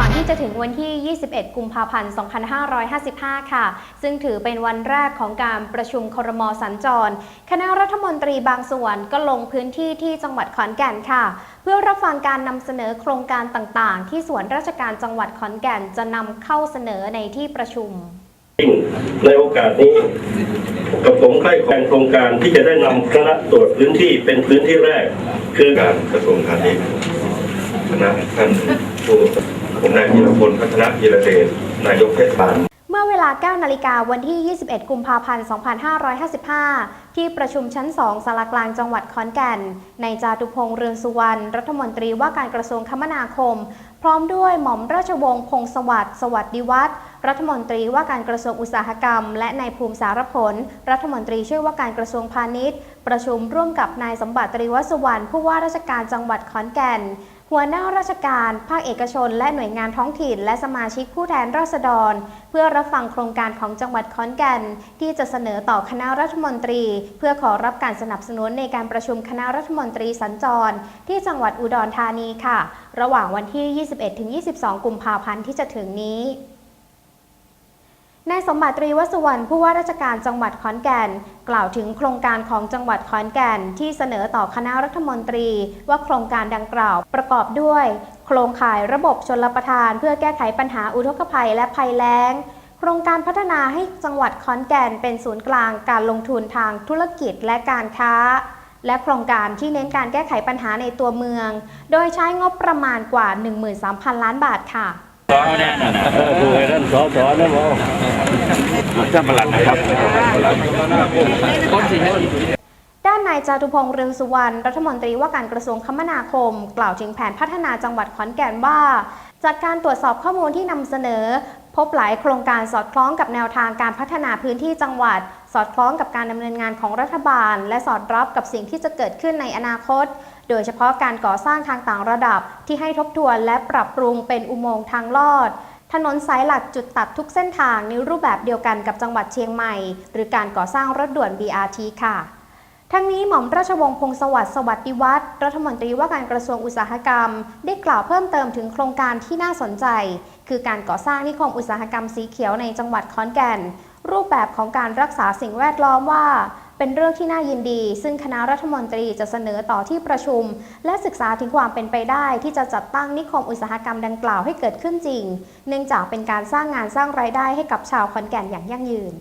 ก่อนที่จะถึงวันที่ 21 กุมภาพันธ์ 2555 ค่ะ ซึ่งถือเป็นวันแรกของการประชุมครมสัญจร คณะรัฐมนตรีบางส่วนก็ลงพื้นที่ที่จังหวัดขอนแก่นค่ะ เพื่อรับฟังการนำเสนอโครงการต่างๆ ที่ส่วนราชการจังหวัดขอนแก่นจะนำเข้าเสนอในที่ประชุม ในโอกาสนี้กับผมใกล้แข่งโครงการที่จะได้นำคณะตรวจพื้นที่เป็นพื้นที่แรก คือการกระทรวงพาณิชย์คณะท่านผู้ ผมนายธีรพลพัฒนพีระเดชนายกเทศบาลเมื่อเวลา 9 นาฬิกาวันที่ 21 กุมภาพันธ์ 2555 ที่ประชุมชั้น 2สารกลางจังหวัดขอนแก่น ในจาตุพงษ์เรืองสุวรรณ รัฐมนตรีว่าการกระทรวงคมนาคม พร้อมด้วยหม่อมราชวงศ์พงศสวัสดิ์สวัสดิวัฒน์รัฐมนตรีว่าการกระทรวงอุตสาหกรรม และนายภูมิสารผลรัฐมนตรีช่วยว่าการกระทรวงพาณิชย์ ประชุมร่วมกับนายสมบัติตรีวสุวรรณผู้ว่าราชการจังหวัดขอนแก่น หัวหน้าราชการ ภาคเอกชน และหน่วยงานท้องถิ่น และสมาชิกผู้แทนราษฎร เพื่อรับฟังโครงการของจังหวัดขอนแก่น ที่จะเสนอต่อคณะรัฐมนตรี เพื่อขอรับการสนับสนุนในการประชุมคณะรัฐมนตรีสัญจร ที่จังหวัดอุดรธานีค่ะ ระหว่างวันที่ 21-22 กุมภาพันธ์ที่จะถึงนี้ นายสมบัติตรีวสุวรรณผู้ว่าราชการจังหวัดขอนแก่น กล่าวถึงโครงการของจังหวัดขอนแก่น ที่เสนอต่อคณะรัฐมนตรี ว่าโครงการดังกล่าวประกอบด้วย โครงข่ายระบบชนรประทาน เพื่อแก้ไขปัญหาอุทกภัยและภัยแล้ง โครงการพัฒนาให้จังหวัดขอนแก่นเป็นศูนย์กลางการลงทุนทางธุรกิจและการค้า และโครงการที่เน้นการแก้ไขปัญหาในตัวเมือง โดยใช้งบประมาณกว่า 13,000 ล้านบาทค่ะ ดูให้ท่านสอสอนะหมอท่านประหลัดนะครับด้านนายจาตุพงษ์เรืองสุวรรณรัฐมนตรีว่าการกระทรวงคมนาคม กล่าวถึงแผนพัฒนาจังหวัดขอนแก่นว่า จากการตรวจสอบข้อมูลที่นำเสนอ พบหลายโครงการสอดคล้องกับแนวทางการพัฒนาพื้นที่จังหวัด สอดคล้องกับการดำเนินงานของรัฐบาล และสอดรับกับสิ่งที่จะเกิดขึ้นในอนาคต โดยเฉพาะการก่อสร้างทางต่างระดับที่ให้ทบทวนและปรับปรุงเป็นอุโมงค์ทางลอด ถนนสายหลักจุดตัดทุกเส้นทางในรูปแบบเดียวกันกับจังหวัดเชียงใหม่ หรือการก่อสร้างรถด่วน BRT ค่ะทั้งนี้หม่อมราชวงศ์พงศวัสดิ์สวัสดิวัฒน์รัฐมนตรีว่าการกระทรวงอุตสาหกรรม ได้กล่าวเพิ่มเติมถึงโครงการที่น่าสนใจ คือการก่อสร้างนิคมอุตสาหกรรมสีเขียวในจังหวัดขอนแก่น รูปแบบของการรักษาสิ่งแวดล้อมว่า เป็นเรื่องที่น่ายินดี ซึ่งคณะรัฐมนตรีจะเสนอต่อที่ประชุม และศึกษาถึงความเป็นไปได้ที่จะจัดตั้งนิคมอุตสาหกรรมดังกล่าวให้เกิดขึ้นจริง เนื่องจากเป็นการสร้างงานสร้างรายได้ให้กับชาวขอนแก่นอย่างยั่งยืน